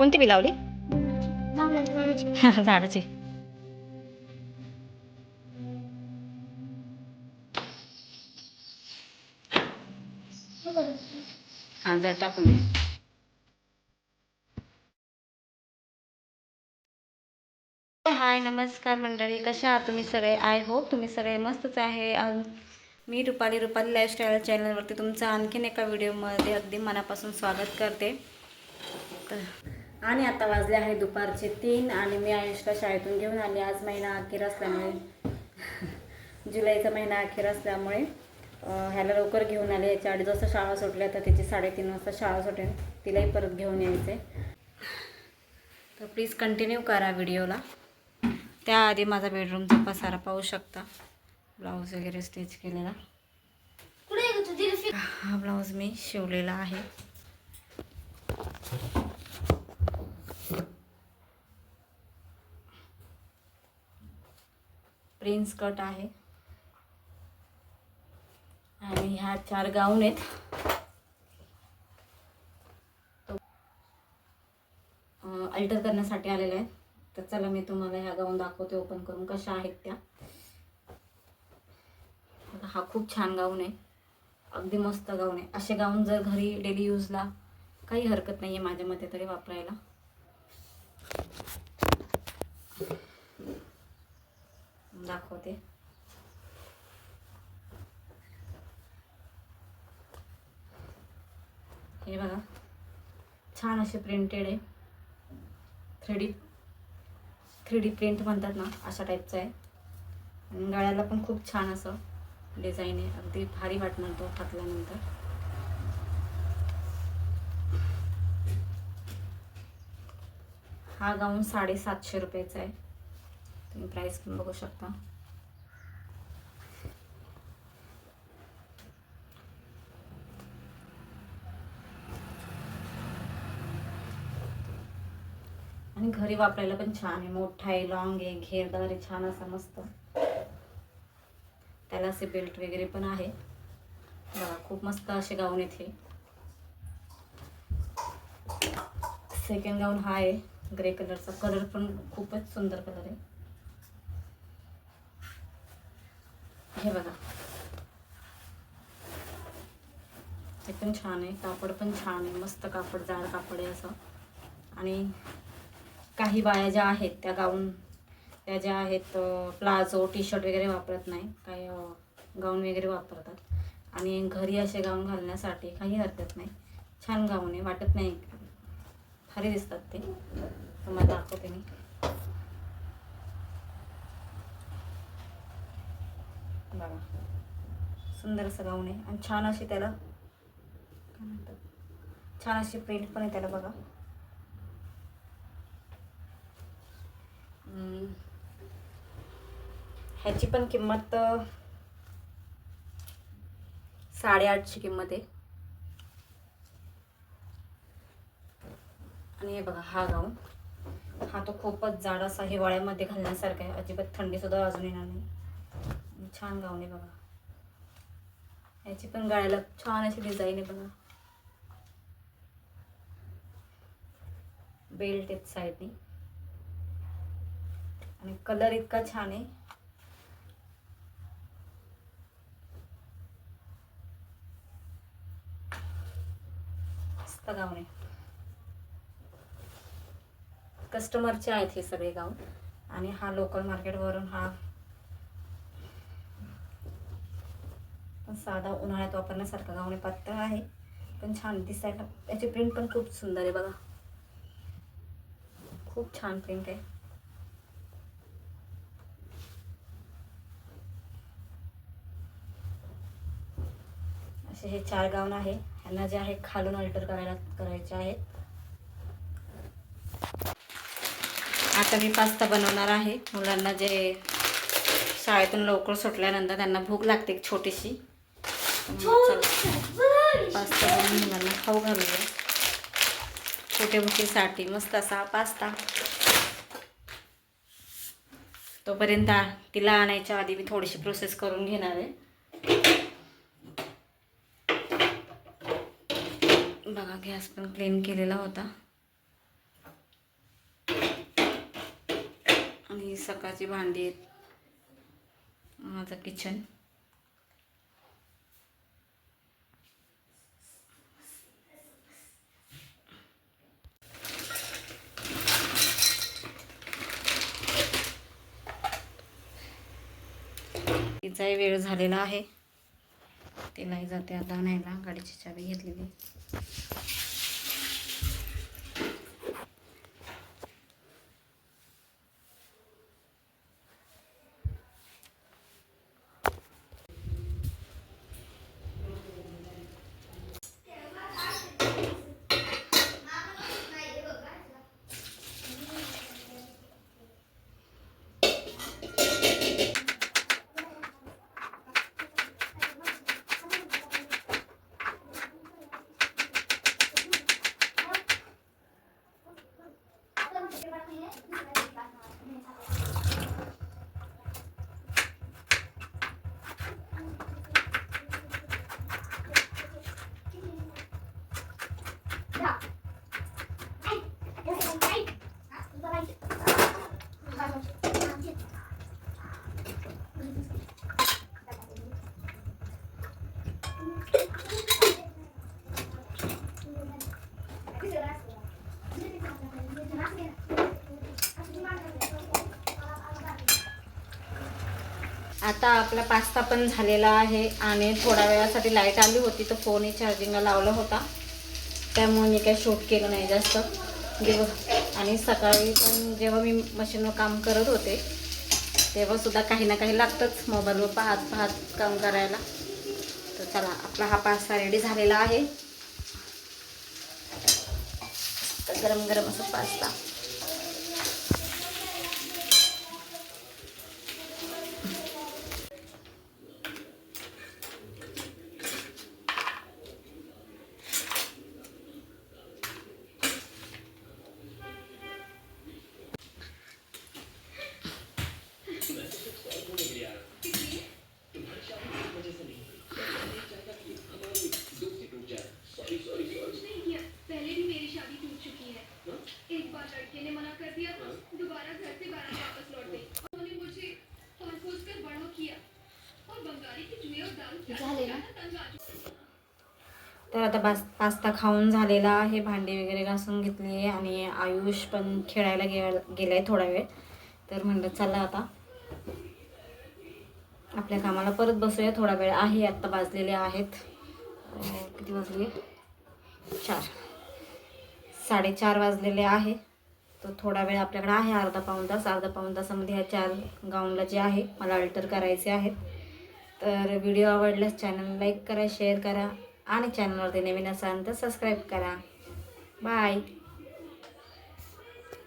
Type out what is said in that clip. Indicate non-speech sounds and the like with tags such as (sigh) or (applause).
कोणती बी लावली? झाडाची हा जर टाकून दे. हाय नमस्कार मंडळी. कशा आहात तुम्ही सगळे? आय होप तुम्ही सगळे मस्तच आहे. आज मी रुपाली रुपाली लाईफस्टाईल चॅनलवरती तुमचं आणखीन एका व्हिडिओमध्ये अगदी मनापासून स्वागत करते. तर आणि आता वाजले आहे दुपारचे तीन आणि मी आयुषला शाळेतून घेऊन आले. आज महिना अखेर असल्यामुळे (laughs) जुलैचा महिना अखेर असल्यामुळे ह्याला लवकर घेऊन आले. याच्या अडीच वाजता शाळा सुटल्या तर तिची साडेतीन वाजता शाळा सुटेल तिलाही परत घेऊन यायचे तर प्लीज कंटिन्यू करा व्हिडिओला. त्याआधी माझा बेडरूमचा पसारा पाहू शकता. ब्लाऊज वगैरे स्टिच केलेला. हा ब्लाऊज मी शिवलेला आहे. प्रिन्स कट आहे. आणि ह्या चार गाऊन आहेत. अल्टर करण्यासाठी आलेले आहेत. तर चला मी तुम्हाला ह्या गाऊन दाखवते ओपन करून कशा आहेत त्या. हा खूप छान गाऊन आहे. अगदी मस्त गाऊन आहे. असे गाऊन जर घरी डेली यूजला काही हरकत नाही आहे माझ्या मते तरी वापरायला. दाखवते. हे बघा. छान असे प्रिंटेड आहे. Three D three D three D print म्हणतात ना अशा टाईपचं आहे. गळ्याला पण खूप छान असं डिझाईन आहे. अगदी भारी वाटणार तो घातल्यानंतर हा गाऊन साडेसातशे रुपयाचा आहे. तुम्ही प्राईस पण बघू शकता. आणि घरी वापरायला पण छान आहे. मोठा आहे लॉंग आहे घेरदार आहे छान असा मस्त. त्याला असे बेल्ट वगैरे पण आहे. बघा खूप मस्त असे गाऊन येथे सेकंड गाऊन हा आहे. ग्रे कलरचा कलर पण खूपच सुंदर कलर आहे. हे बघा. ते पण छान आहे. कापड पण छान आहे. मस्त कापड जाड कापड आहे असं. आणि काही बाया ज्या आहेत त्या गाऊन त्या ज्या आहेत प्लाझो टी शर्ट वगैरे वापरत नाही. काही गाऊन वगैरे वापरतात. आणि घरी असे गाऊन घालण्यासाठी काही हरकत नाही. छान गाऊन आहे. वाटत नाही. भारी दिसतात ते. तुम्हाला दाखवते मी. बघा. सुंदर असं गाऊन आहे. आणि छान अशी त्याला काय म्हणतात? छान अशी प्रिंट पण आहे त्याला बघा. ह्याची पण किंमत साडेआठची किंमत आहे. आणि हे बघा हा गाऊन. हा तो खूपच जाड असा हिवाळ्यामध्ये घालण्यासारखा आहे. अजिबात थंडी सुद्धा येणार नाही. छान गाऊन आहे बघा. याची पण गाळ्याला छान अशी डिझाईन आहे बघा. बेल्ट आहेत साईडनी आणि कलर इतका छान आहे. गाऊन आहे. कस्टमरचे आहेत हे सगळे गाऊन आणि हा लोकल मार्केटवरून हा पण साधा उन्हाळ्यात वापरण्यासारखा गावणे पात्र पातळ आहे. पण छान दिसायला. याची प्रिंट पण खूप सुंदर आहे बघा. खूप छान प्रिंट आहे. असे हे चार गाऊन आहे. ह्यांना जे आहे खालून अल्टर करायला करायचे आहेत. आता मी पास्ता बनवणार आहे. मुलांना जे शाळेतून लवकर सुटल्यानंतर त्यांना भूक लागते एक छोटीशी. पास्ता बनवून खाऊ घालूया. छोटे मोठेसाठी मस्त असा पास्ता. तोपर्यंत तिला आणायच्या आधी मी थोडीशी प्रोसेस करून घेणार आहे. बघा गॅस पण क्लीन केलेला होता. आणि सकाळची भांडी आहेत. माझं किचन लय वेळ झालेला आहे. तिलाही जाते आता न्यायला गाडीची चावी घेतलेली आता आपला पास्ता पण झालेला आहे आणि थोड्या वेळासाठी लाइट आली होती तर फोनही चार्जिंगला लावला होता. त्यामुळे मी काही शूट केलं नाही जास्त. दिवस आणि सकाळी पण जेव्हा मी मशीनवर काम करत होते तेव्हासुद्धा काही ना काही लागतंच मोबाईलवर पाहत पाहत काम करायला. तर चला आपला हा पास्ता रेडी झालेला आहे. तर गरम गरम असं पास्ता. तर आता पास पास्ता खाऊन झालेला आहे भांडी वगैरे घासून घेतली आहे आणि आयुष पण खेळायला गे गेला आहे थोडा वेळ. तर म्हणलं चला आता. आपल्या कामाला परत बसूया थोडा वेळ आहे आत्ता वाजलेले आहेत. किती वाजले? चार. साडेचार वाजलेले आहे. तर थोडा वेळ आपल्याकडे आहे अर्धा पाऊण तास. अर्धा पाऊण तासामध्ये ह्या चार गाऊनला जे आहे मला अल्टर करायचे आहेत. तर व्हिडिओ आवडल्यास चॅनल लाईक करा शेअर करा. आणि चॅनलवरती नवीन असाल तर सबस्क्राईब करा. बाय